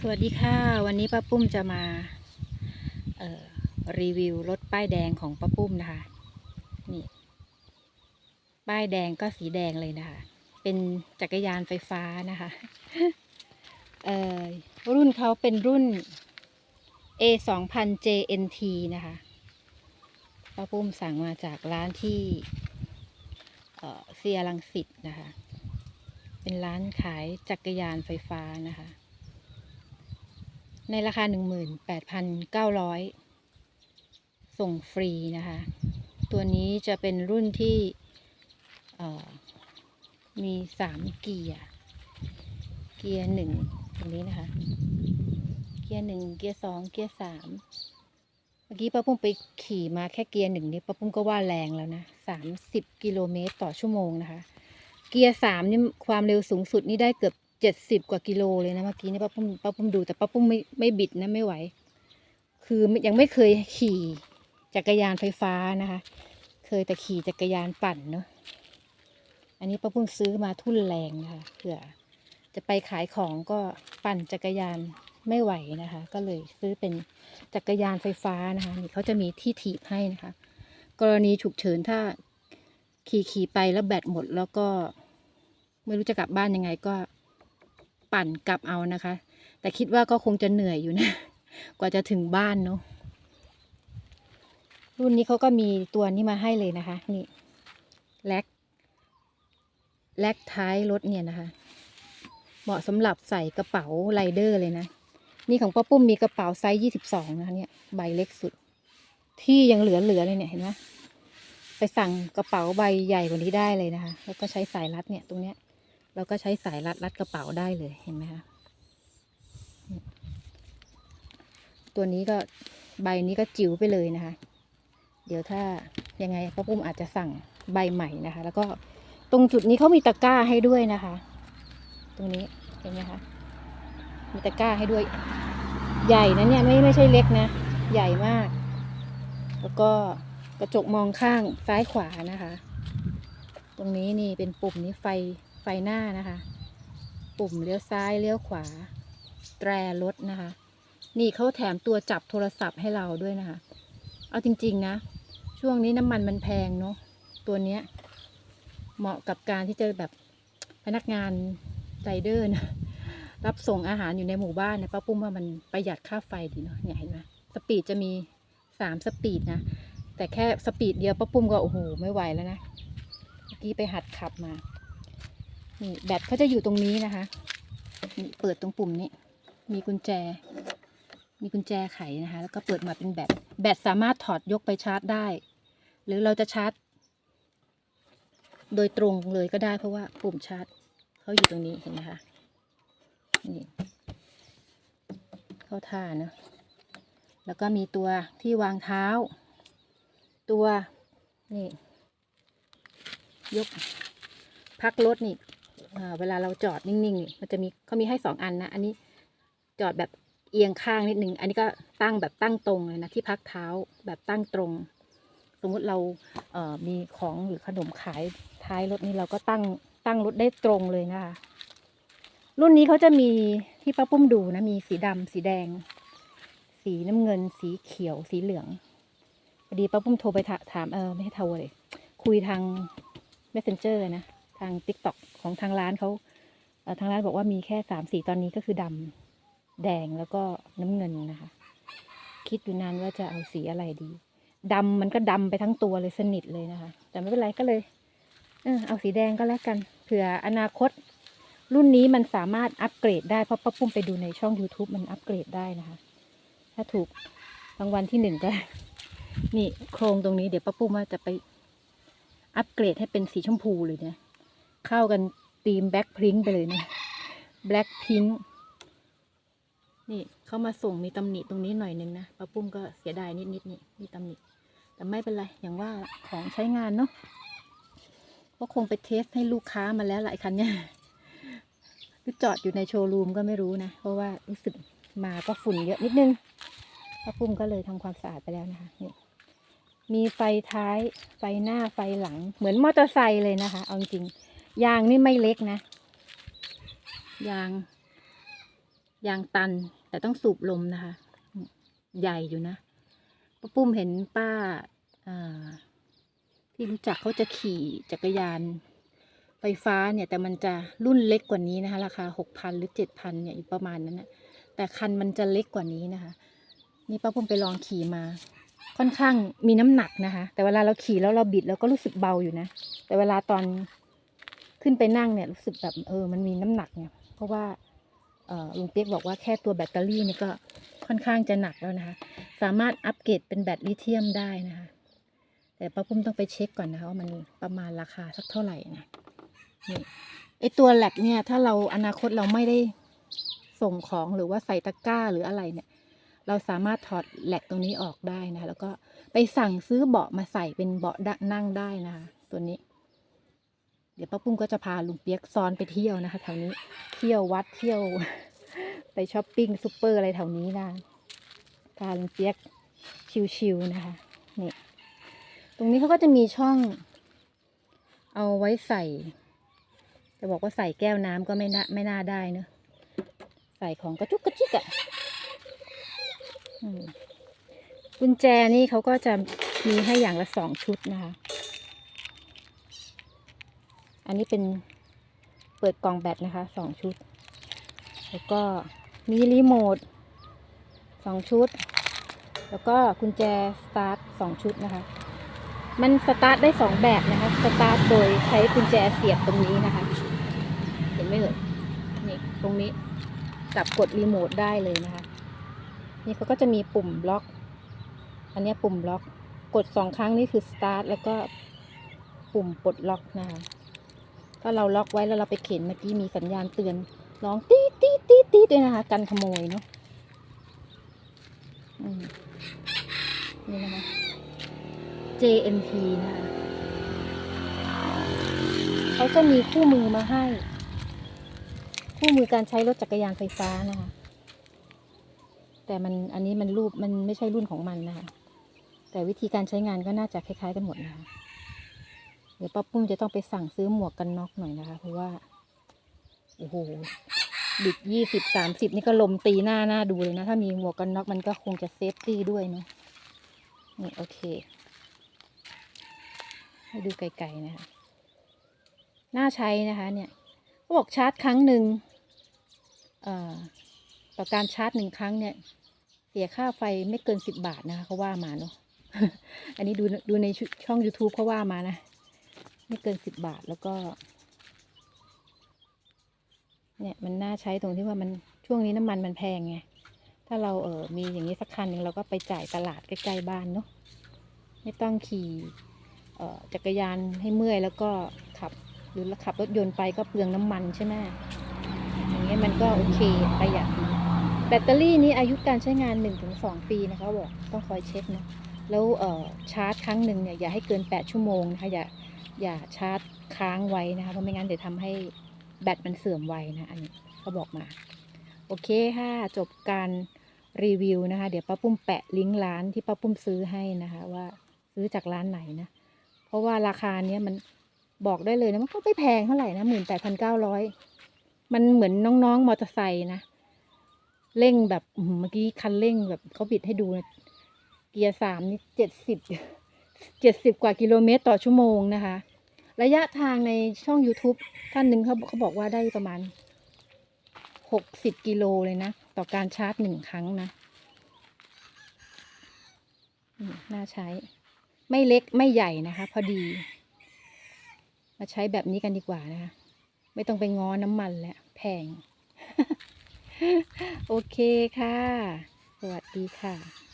สวัสดีค่ะ วันนี้ป้าปุ้มจะมารีวิวรถป้ายแดงของป้าปุ้มนะคะนี่ป้ายแดงก็สีแดงเลยนะคะ เป็นจักรยานไฟฟ้านะคะรุ่นเขาเป็นรุ่น A 2 0 0 JNT นะคะป้าปุ้มสั่งมาจากร้านที่เอ่อเซียรังสิตนะคะ เป็นร้านขายจักรยานไฟฟ้านะคะ ในราคา 18,900 ส่งฟรีนะคะ ตัวนี้จะเป็นรุ่นที่มีสามเกียร์ เกียร์หนึ่งตรงนี้นะคะ เกียร์หนึ่งเกียร์สองเกียร์สามเมื่อกี้ป้าปุ้มไปขี่มาแค่เกียร์หนึ่งนี่ป้าปุ้มก็ว่าแรงแล้วนะสามสิบกิโลเมตรต่อชั่วโมงนะคะ เกียร์สามนี่ความเร็วสูงสุดนี่ได้เกือบ เจ็ดสิบกว่ากิโลเลยนะเมื่อกี้นี่ป้าปุ้มป้าปุ้มดูแต่ป้าปุ้มไม่ไม่บิดนะไม่ไหว คือยังไม่เคยขี่จักรยานไฟฟ้านะคะ เคยแต่ขี่จักรยานปั่นเนาะอันนี้ป้าปุ้มซื้อมาทุ่นแรงนะคะเผื่อจะไปขายของก็ปั่นจักรยานไม่ไหวนะคะ ก็เลยซื้อเป็นจักรยานไฟฟ้านะคะนี่เขาจะมีที่ถีบให้นะคะ กรณีฉุกเฉินถ้าขี่ขี่ไปแล้วแบตหมดแล้วก็ ไม่รู้จะกลับบ้านยังไงก็ ปั่นกลับเอานะคะ แต่คิดว่าก็คงจะเหนื่อยอยู่นะ กว่าจะถึงบ้านเนาะรุ่นนี้เขาก็มีตัวนี้มาให้เลยนะคะ นี่แล็กแล็กท้ายรถเนี่ยนะคะ เหมาะสำหรับใส่กระเป๋าไรเดอร์เลยนะ นี่ของป้าปุ้มมีกระเป๋าไซส์ยี่สิบสองนะคะเนี่ยใบเล็กสุด ที่ยังเหลือเหลือเลยเนี่ยเห็นไหมไปสั่งกระเป๋าใบใหญ่กว่านี้ได้เลยนะคะ แล้วก็ใช้สายรัดเนี่ยตรงเนี้ย เราก็ใช้สายรัดรัดกระเป๋าได้เลยเห็นไหมคะตัวนี้ก็ใบนี้ก็จิ๋วไปเลยนะคะ เดี๋ยวถ้ายังไงป้าปุ้มอาจจะสั่งใบใหม่นะคะ แล้วก็ตรงจุดนี้เขามีตะกร้าให้ด้วยนะคะ ตรงนี้เห็นไหมคะมีตะกร้าให้ด้วย ใหญ่นะเนี่ยไม่ไม่ใช่เล็กนะ ใหญ่มาก แล้วก็กระจกมองข้างซ้ายขวานะคะ ตรงนี้นี่เป็นปุ่มนี้ไฟ ฟหน้านะคะ ปุ่มเลี้ยวซ้ายเลี้ยวขวา แตรรถนะคะ นี่เขาแถมตัวจับโทรศัพท์ให้เราด้วยนะคะ เอาจริงๆนะ ช่วงนี้น้ำมันมันแพงเนาะตัวเนี้ยเหมาะกับการที่จะแบบพนักงานไรเดอร์นะรับส่งอาหารอยู่ในหมู่บ้านนะป้าปุ้มว่ามันประหยัดค่าไฟดีเนาะเนี่ยเห็นไหมสปีดจะมีสามสปีดนะ แต่แค่สปีดเดียวป้าปุ้มก็โอ้โหไม่ไหวแล้วนะ เมื่อกี้ไปหัดขับมา นี่แบตเขาจะอยู่ตรงนี้นะคะนี่เปิดตรงปุ่มนี้ มีกุญแจ มีกุญแจไขนะคะ แล้วก็เปิดมาเป็นแบตแบตสามารถถอดยกไปชาร์จได้ หรือเราจะชาร์จ โดยตรงเลยก็ได้เพราะว่าปุ่มชาร์จเขาอยู่ตรงนี้เห็นไหมคะนี่เข้าท่านะแล้วก็มีตัวที่วางเท้า ตัวนี่ยกพักรถนี่ เวลาเราจอดนิ่งๆนี่มันจะมีเขามีให้สองอันนะ อันนี้จอดแบบเอียงข้างนิดนึง อันนี้ก็ตั้งแบบตั้งตรงเลยนะที่พักเท้าแบบตั้งตรง สมมุติเราเอ่อมีของหรือขนมขายท้ายรถนี่เราก็ตั้งตั้งรถได้ตรงเลยนะคะ รุ่นนี้เขาจะมีที่ป้าปุ้มดูนะมีสีดำสีแดง สีน้ำเงิน สีเขียวสีเหลืองพอดีป้าปุ้มโทรไปถาถามเออไม่ใช่โทรเลยคุยทาง messenger นะ ทาง t ิ k t o k ของทางร้านเขาทางร้านบอกว่ามีแค่สามสีตอนนี้ก็คือดำแดงแล้วก็น้ำเงินนะคะ คิดอยู่นานว่าจะเอาสีอะไรดีดำมันก็ดำไปทั้งตัวเลยสนิทเลยนะคะ แต่ไม่เป็นไรก็เลยเออเอาสีแดงก็แล้วกันเผื่ออนาคต รุ่นนี้มันสามารถอัปเกรดได้เพราะป้าปุ้มไปดูในช่อง YouTube มันอัปเกรดได้นะคะ ถ้าถูกรางวัลที่หนึ่งก็ นี่โครงตรงนี้เดี๋ยวป้าปุ้มว่าจะไปอัปเกรดให้เป็นสีชมพูเลยเนี่ย เข้ากันธีมแบ็คพิงไปเลยนะแบล็คพิงนี่เขามาส่งมีตำหนิตรงนี้หน่อยนึงนะป้าปุ้มก็เสียดายนิดๆนี่มีตำหนิแต่ไม่เป็นไรอย่างว่าของใช้งานเนาะก็คงไปเทสให้ลูกค้ามาแล้วหลายคันเนี่ยหรือจอดอยู่ในโชว์รูมก็ไม่รู้นะ เพราะว่ารู้สึกมาก็ฝุ่นเยอะนิดนึงป้าปุ้มก็เลยทำความสะอาดไปแล้วนะคะนี่มีไฟท้ายไฟหน้าไฟหลังเหมือนมอเตอร์ไซค์เลยนะคะ เอาจริง ยางนี่ไม่เล็กนะ ยาง ยางตัน แต่ต้องสูบลมนะคะ ใหญ่อยู่นะป้าปุ้มเห็นป้าที่รู้จักเขาจะขี่จักรยาน ไฟฟ้าเนี่ย แต่มันจะรุ่นเล็กกว่านี้นะคะ ราคาหกพันหรือเจ็ดพันเนี่ยอยู่ประมาณนั้นนะแต่คันมันจะเล็กกว่านี้นะคะ นี่ป้าปุ้มไปลองขี่มา ค่อนข้างมีน้ำหนักนะคะ แต่เวลาเราขี่แล้วเราบิดเราก็รู้สึกเบาอยู่นะ แต่เวลาตอน ขึ้นไปนั่งเนี่ยรู้สึกแบบเออมันมีน้ำหนักเนี่ย เพราะว่าลุงเปียกบอกว่าแค่ตัวแบตเตอรี่นี่ก็ค่อนข้างจะหนักแล้วนะคะ สามารถอัปเกรดเป็นแบตลิเธียมได้นะคะ แต่ป้าปุ้มต้องไปเช็คก่อนนะคะว่ามันประมาณราคาสักเท่าไหร่นะนี่ไอตัวแหลกเนี่ยถ้าเราอนาคตเราไม่ได้ส่งของหรือว่าใส่ตะกร้าหรืออะไรเนี่ย เราสามารถถอดแหลกตรงนี้ออกได้นะะแล้วก็ไปสั่งซื้อเบาะมาใส่เป็นเบาะนั่งได้นะคะตัวนี้ เดี๋ยวป้าปุ้มก็จะพาลุงเปียกซ้อนไปเที่ยวนะคะแถวนี้ เที่ยววัดเที่ยว ไปช้อปปิ้งซูเปอร์อะไรแถวนี้นะพาลุงเปียกชิวๆนะคะนี่ตรงนี้เขาก็จะมีช่อง เอาไว้ใส่ จะบอกว่าใส่แก้วน้ำก็ไม่น่าไม่น่าได้เนอะใส่ของกระจุกกระจิกอะ่ะกุญแจนี่เขาก็จะมีให้อย่างละสองชุดนะคะ อันนี้เป็นเปิดกล่องแบตนะคะสองชุด แล้วก็มีรีโมทสองชุด แล้วก็กุญแจสตาร์ทสองชุดนะคะ มันสตาร์ทได้สองแบบนะคะ สตาร์ทโดยใช้กุญแจเสียบตรงนี้นะคะ เห็นไหมเอ่ยนี่ตรงนี้จับกดรีโมทได้เลยนะคะ นี่เขาก็จะมีปุ่มบล็อก อันนี้ปุ่มบล็อก กดสองครั้งนี่คือสตาร์ทแล้วก็ปุ่มปลดล็อกนะคะ ถ้าเราล็อกไว้แล้วเราไปเข็นเมื่อกี้มีสัญญาณเตือนร้องตีดตีดตีดตีดด้วยนะคะ กันขโมยเนาะนี่นะคะ JMT นะคะเขาจะมีคู่มือมาให้ คู่มือการใช้รถจักรยานไฟฟ้านะคะ แต่มันอันนี้มันรูปมันไม่ใช่รุ่นของมันนะคะ แต่วิธีการใช้งานก็น่าจะคล้ายๆกันหมดนะคะ เดี๋ยวป้าปุ้มจะต้องไปสั่งซื้อหมวกกันน็อกหน่อยนะคะ เพราะว่า โอ้โหบิดยี่สิบสามสิบนี่ก็ลมตีหน้าหน้าดูเลยนะ ถ้ามีหมวกกันน็อกมันก็คงจะเซฟตี้ด้วยเนาะนี่โอเค ให้ดูไกลๆนะคะน่าใช้นะคะเนี่ยเขาบอกชาร์จครั้งหนึ่งเอ่อต่อการชาร์จหนึ่งครั้งเนี่ย เสียค่าไฟไม่เกินสิบบาทนะคะเขาว่ามาเนาะอันนี้ดูดูในช่อง YouTube เขาว่ามานะ ไม่เกินสิบบาทแล้วก็ เนี่ยมันน่าใช้ตรงที่ว่ามันช่วงนี้น้ำมันมันแพงไง ถ้าเราเออมีอย่างนี้สักคันหนึ่งเราก็ไปจ่ายตลาดใกล้ๆบ้านเนาะไม่ต้องขี่เอ่อจักรยานให้เมื่อยแล้วก็ขับหรือขับรถยนต์ไปก็เปลืองน้ำมันใช่ไหมอย่างเงี้ยมันก็โอเคประหยัดดีแบตเตอรี่นี้อายุการใช้งาน 1-2 ปีนะคะบอกต้องคอยเช็คนะแล้วเอ่อชาร์จครั้งหนึ่งเนี่ยอย่าให้เกิน 8 ชั่วโมงนะคะอย่า อย่าชาร์จค้างไว้นะคะเพราะไม่งั้นเดี๋ยวทำให้แบตมันเสื่อมไวนะอันนี้เขาบอกมา โอเคค่ะ จบการรีวิวนะคะ เดี๋ยวป้าปุ้มแปะลิงก์ร้านที่ป้าปุ้มซื้อให้นะคะว่าซื้อจากร้านไหนนะ เพราะว่าราคาเนี้ยมันบอกได้เลยนะมันก็ไม่แพงเท่าไหร่นะหมื่นแปดพันเก้าร้อยมันเหมือนน้องๆมอเตอร์ไซค์นะเร่งแบบเมื่อกี้คันเร่งแบบเขาบิดให้ดูนะเกียร์สามนี่เจ็ดสิบเจ็ดสิบกว่ากิโลเมตรต่อชั่วโมงนะคะ ระยะทางในช่อง YouTube ท่านหนึ่งเขาเขาบอกว่าได้ประมาณหกสิบกิโลเลยนะ ต่อการชาร์จหนึ่งครั้งนะน่าใช้ ไม่เล็กไม่ใหญ่นะคะ พอดี มาใช้แบบนี้กันดีกว่านะคะ ไม่ต้องไปง้อน้ำมันแล้วแพง โอเคค่ะ สวัสดีค่ะ